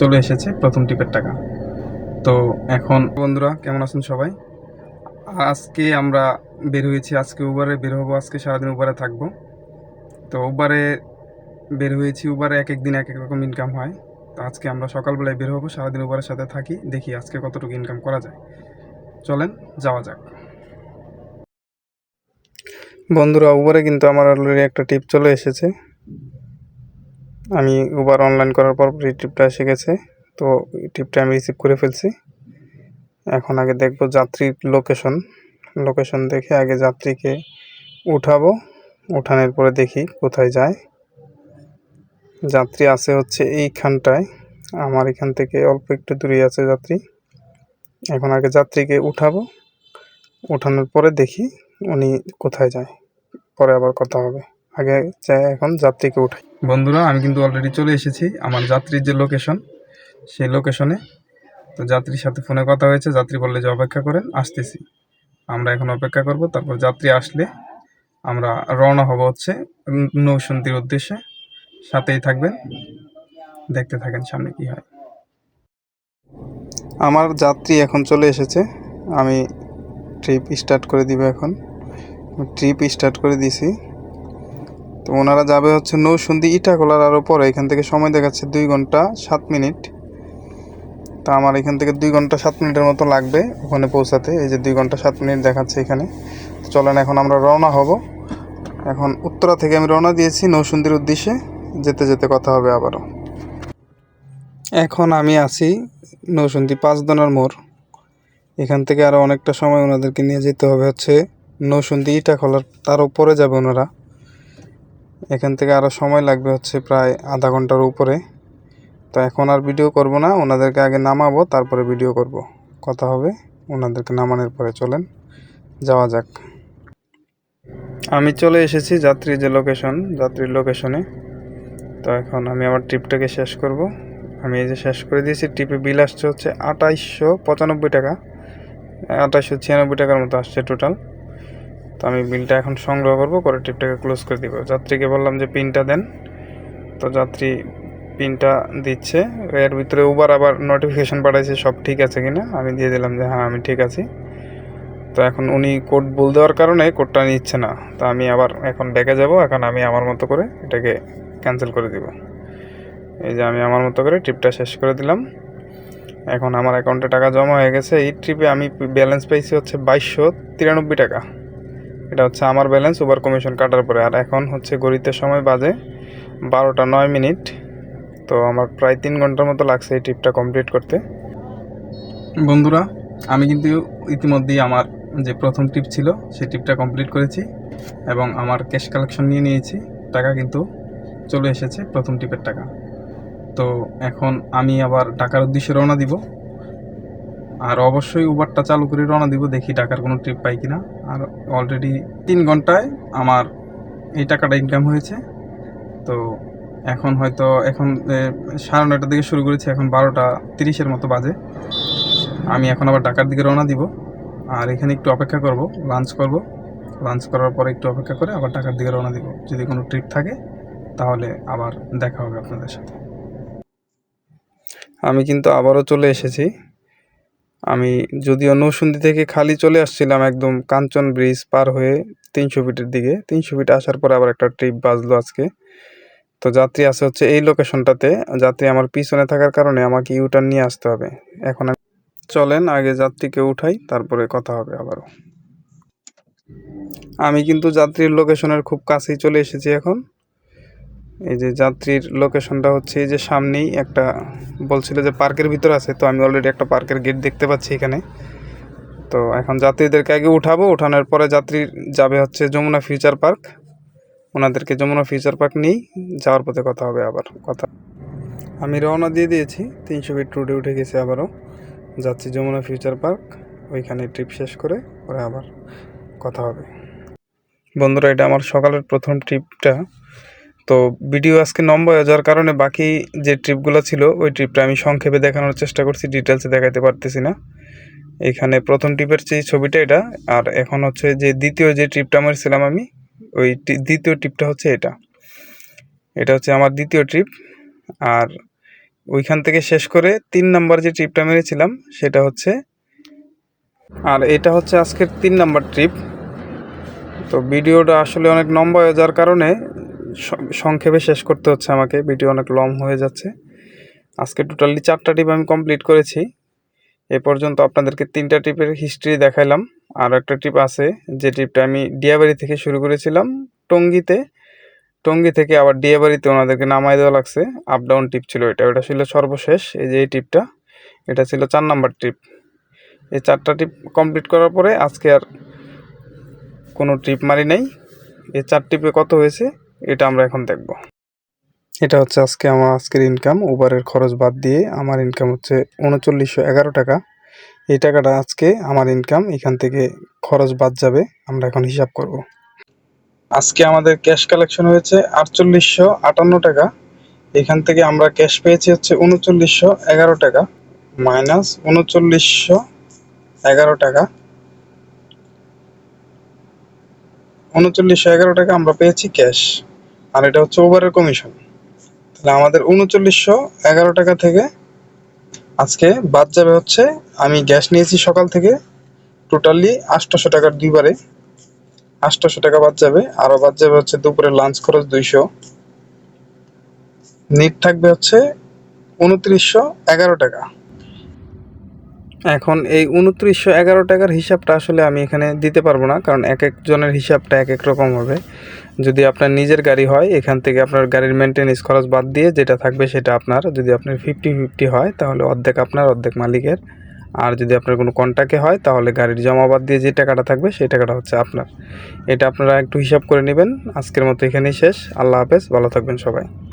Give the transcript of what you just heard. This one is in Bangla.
চলে এসেছে প্রথম টিপের টাকা। তো এখন বন্ধুরা, কেমন আছেন সবাই? আজকে আমরা বের হয়েছি, আজকে উবারে বের হব, আজকে সারাদিন উবারে থাকব। তো উবারে বের হয়েছি উবারে এক এক দিন এক এক রকম ইনকাম হয়। তো আজকে আমরা সকালবেলায় বের হব, সারাদিন উবারের সাথে থাকি, দেখি আজকে কতটুকু ইনকাম করা যায়। চলেন, যাওয়া যাক। বন্ধুরা উবারে কিন্তু আমার অলরেডি একটা টিপ চলে এসেছে। আমি উবার অনলাইন করার পর এই ট্রিপটা এসে গেছে। তো টিপটা আমি রিসিভ করে ফেলছি। এখন আগে দেখব যাত্রীর লোকেশন লোকেশন দেখে আগে যাত্রীকে উঠাবো। উঠানোর পরে দেখি কোথায় যায়। যাত্রী আছে হচ্ছে এইখানটায়। আমার এখান থেকে অল্প একটু দূরে আছে যাত্রী। এখন আগে যাত্রীকে উঠাবো। উঠানোর পরে দেখি উনি কোথায় যায়। পরে আবার কথা হবে। আগে এখন যাত্রীকে উঠাই। বন্ধুরা আমি কিন্তু অলরেডি চলে এসেছি আমার যাত্রীর যে লোকেশন সেই লোকেশনে তো যাত্রীর সাথে ফোনে কথা হয়েছে যাত্রী বললে যে অপেক্ষা করেন আসতেছি। আমরা এখন অপেক্ষা করব তারপর যাত্রী আসলে আমরা রওনা হব হচ্ছে ন- নৌসন্ধির উদ্দেশ্যে। সাথেই থাকবেন দেখতে থাকেন সামনে কি হয়। আমার যাত্রী এখন চলে এসেছে আমি ট্রিপ স্টার্ট করে দিব এখন। ট্রিপ স্টার্ট করে দিছি। তো ওনারা যাবে হচ্ছে নৌসন্দি ইটাখোলার আরও পরে। এখান থেকে সময় দেখাচ্ছে দুই ঘণ্টা সাত মিনিট। তা আমার এখান থেকে দুই ঘণ্টা সাত মিনিটের মতো লাগবে ওখানে পৌঁছাতে। এই যে দুই ঘণ্টা সাত মিনিট দেখাচ্ছে এখানে। তো চলেন, এখন আমরা রওনা হব। এখন উত্তরা থেকে আমি রওনা দিয়েছি নৌসন্দির উদ্দেশ্যে। যেতে যেতে কথা হবে আবারও। এখন আমি আছি নৌসন্দি পাঁচদনার মোড়। এখান থেকে আরও অনেকটা সময় ওনাদেরকে নিয়ে যেতে হবে হচ্ছে নৌসন্দি ইটাখোলার তার উপরে যাবে ওনারা। এখান থেকে আরও সময় লাগবে হচ্ছে প্রায় আধা ঘণ্টার উপরে। তো এখন আর ভিডিও করব না, ওনাদেরকে আগে নামাবো, তারপরে ভিডিও করব। কথা হবে, ওনাদেরকে নামানোর পরে চলেন, যাওয়া যাক। আমি চলে এসেছি যাত্রী যে লোকেশন যাত্রীর লোকেশনে তো এখন আমি আমার ট্রিপটাকে শেষ করব। আমি এই যে শেষ করে দিয়েছি ট্রিপে বিল আসছে হচ্ছে আঠাইশশো পঁচানব্বই টাকা। আঠাইশশো ছিয়ানব্বই টাকার মতো আসছে টোটাল তো আমি বিলটা এখন সংগ্রহ করব, করে ট্রিপটাকে ক্লোজ করে দিব। যাত্রীকে বললাম যে পিনটা দেন। তো যাত্রী পিনটা দিচ্ছে। এর ভিতরে উবার আবার নোটিফিকেশান পাঠাইছে, সব ঠিক আছে কিনা? আমি দিয়ে দিলাম যে হ্যাঁ আমি ঠিক আছি। তো এখন উনি কোড বল দেওয়ার কারণে কোডটা নিচ্ছে না। তো আমি আবার এখন ব্যাকে যাব, এখন আমি আমার মতো করে এটাকে ক্যান্সেল করে দিব। এই যে, আমি আমার মতো করে ট্রিপটা শেষ করে দিলাম। এখন আমার অ্যাকাউন্টে টাকা জমা হয়ে গেছে। এই ট্রিপে আমি ব্যালেন্স পেয়েছি হচ্ছে বাইশশো তিরানব্বই টাকা। এটা হচ্ছে আমার ব্যালেন্স ওভার কমিশন কাটার পরে। আর এখন হচ্ছে গড়িতে সময় বাজে বারোটা নয় মিনিট। তো আমার প্রায় তিন ঘণ্টার মতো লাগছে এই ট্রিপটা কমপ্লিট করতে। বন্ধুরা, আমি কিন্তু ইতিমধ্যেই আমার যে প্রথম ট্রিপ ছিল, সেই ট্রিপটা কমপ্লিট করেছি এবং আমার ক্যাশ কালেকশন নিয়ে নিয়েছি। টাকা কিন্তু চলে এসেছে প্রথম ট্রিপের টাকা। তো এখন আমি আবার টাকার উদ্দেশ্যে রওনা দিব। আর অবশ্যই উবারটা চালু করে রওনা দিব, দেখি টাকার কোনো ট্রিপ পাই কিনা। আর অলরেডি তিন ঘন্টায় আমার এই টাকাটা ইনকাম হয়েছে। তো এখন হয়তো, এখন সাড়ে নয়টার দিকে শুরু করেছি, এখন বারোটা তিরিশের মতো বাজে। আমি এখন আবার ঢাকার দিকে রওনা দিব। আর এখানে একটু অপেক্ষা করব লাঞ্চ করব। লাঞ্চ করার পরে একটু অপেক্ষা করে আবার ঢাকার দিকে রওনা দিব। যদি কোনো ট্রিপ থাকে, তাহলে আবার দেখা হবে আপনাদের সাথে। আমি কিন্তু আবারও চলে এসেছি। আমি যদিও নৌসুন্দি থেকে খালি চলে আসছিলাম একদম কাঞ্চন ব্রিজ পার হয়ে তিনশো ফিটের দিকে। তিনশো ফিট আসার পরে আবার একটা ট্রিপ বাজলো আজকে। তো যাত্রী আছে হচ্ছে এই লোকেশনটাতে যাত্রী আমার পিছনে থাকার কারণে আমাকে ইউটার্ন নিয়ে আসতে হবে। এখন আমি চলেন, আগে যাত্রীকে উঠাই, তারপরে কথা হবে আবারও। আমি কিন্তু যাত্রীর লোকেশনের খুব কাছেই চলে এসেছি এখন। এই যে যাত্রীর লোকেশনটা হচ্ছে এই যে সামনেই একটা বলছিল যে পার্কের ভিতর আছে, তো আমি অলরেডি একটা পার্কের গেট দেখতে পাচ্ছি এখানে। তো এখন যাত্রীদেরকে আগে উঠাবো, উঠানোর পরে যাত্রী যাবে হচ্ছে যমুনা ফিউচার পার্ক ওনাদেরকে যমুনা ফিউচার পার্ক নিয়েই যাওয়ার পথে কথা হবে আবার, কথা। আমি রওনা দিয়ে দিয়েছি, তিনশো ফিট রুটে উঠে গেছি আবারও। যাচ্ছি যমুনা ফিউচার পার্ক ওইখানে ট্রিপ শেষ করে পরে আবার কথা হবে। বন্ধুরা, এটা আমার সকালের প্রথম ট্রিপটা তো ভিডিও আজকে নম্বর যাওয়ার কারণে বাকি যে ট্রিপগুলো ছিল, ওই ট্রিপটা আমি সংক্ষেপে দেখানোর চেষ্টা করছি ডিটেলসে দেখাতে পারতেছি না। এখানে প্রথম ট্রিপের যে ছবিটা এটা, আর এখন হচ্ছে যে দ্বিতীয় যে ট্রিপটা মারছিলাম আমি, ওই দ্বিতীয় ট্রিপটা হচ্ছে এটা। এটা হচ্ছে আমার দ্বিতীয় ট্রিপ, আর ওইখান থেকে শেষ করে তিন নাম্বার যে ট্রিপটা মেরেছিলাম, সেটা হচ্ছে, আর এটা হচ্ছে আজকের তিন নাম্বার ট্রিপ। তো ভিডিওটা আসলে অনেক লম্বা হয়ে যাওয়ার কারণে সংক্ষেপে শেষ করতে হচ্ছে আমাকে। ভিডিও অনেক লং হয়ে যাচ্ছে। আজকে টোটালি চারটা ট্রিপ আমি কমপ্লিট করেছি। এ পর্যন্ত আপনাদেরকে তিনটা ট্রিপের হিস্ট্রি দেখাইলাম। আর একটা ট্রিপ আছে, যে ট্রিপটা আমি ডিয়াবাড়ি থেকে শুরু করেছিলাম টঙ্গিতে। টঙ্গি থেকে আবার ডিয়াবাড়িতে ওনাদেরকে নামাই দেওয়া লাগছে। আপ ডাউন ট্রিপ ছিল এটা। ওটা ছিল সর্বশেষ। এই যে এই ট্রিপটা এটা ছিল চার নাম্বার ট্রিপ এই চারটা ট্রিপ কমপ্লিট করার পরে আজকে আর কোনো ট্রিপ মারি নাই। এই চার ট্রিপে কত হয়েছে? এটা আমরা এখন দেখব। এটা হচ্ছে আজকে আমার আজকের ইনকাম উবারের খরচ বাদ দিয়ে আমার ইনকাম হচ্ছে উনচল্লিশশো এগারো টাকা। এই টাকাটা আজকে আমার ইনকাম এখান থেকে খরচ বাদ যাবে, আমরা এখন হিসাব করব। আজকে আমাদের ক্যাশ কালেকশন হয়েছে আটচল্লিশশো আটান্ন টাকা। এখান থেকে আমরা ক্যাশ পেয়েছি হচ্ছে উনচল্লিশশো এগারো টাকা মাইনাস উনচল্লিশশো এগারো টাকা। উনচল্লিশশো এগারো টাকা আমরা পেয়েছি ক্যাশ আর এটা হচ্ছে ওভারের কমিশন তাহলে আমাদের উনচল্লিশশো এগারো টাকা থেকে আজকে বাদ যাবে হচ্ছে, আমি গ্যাস নিয়েছি সকাল থেকে টোটালি আটশোশো টাকার দুইবারে। আটশোশো টাকা বাদ যাবে আরও বাদ যাবে হচ্ছে দুপুরে লাঞ্চ খরচ দুইশো। নিট থাকবে হচ্ছে উনত্রিশশো এগারো টাকা। এখন এই উনত্রিশশো এগারো টাকার হিসাবটা আসলে আমি এখানে দিতে পারব না, কারণ এক একজনের হিসাবটা এক এক রকম হবে। যদি আপনার নিজের গাড়ি হয়, এখান থেকে আপনার গাড়ির মেনটেন্স খরচ বাদ দিয়ে যেটা থাকবে সেটা আপনার। যদি আপনার ফিফটি ফিফটি হয়, তাহলে অর্ধেক আপনার, অর্ধেক মালিকের। আর যদি আপনার কোনো কন্ট্যাক্টে হয়, তাহলে গাড়ির জমা বাদ দিয়ে যে টাকাটা থাকবে, সেই টাকাটা হচ্ছে আপনার। এটা আপনারা একটু হিসাব করে নেবেন। আজকের মতো এখানেই শেষ। আল্লাহ হাফেজ। ভালো থাকবেন সবাই।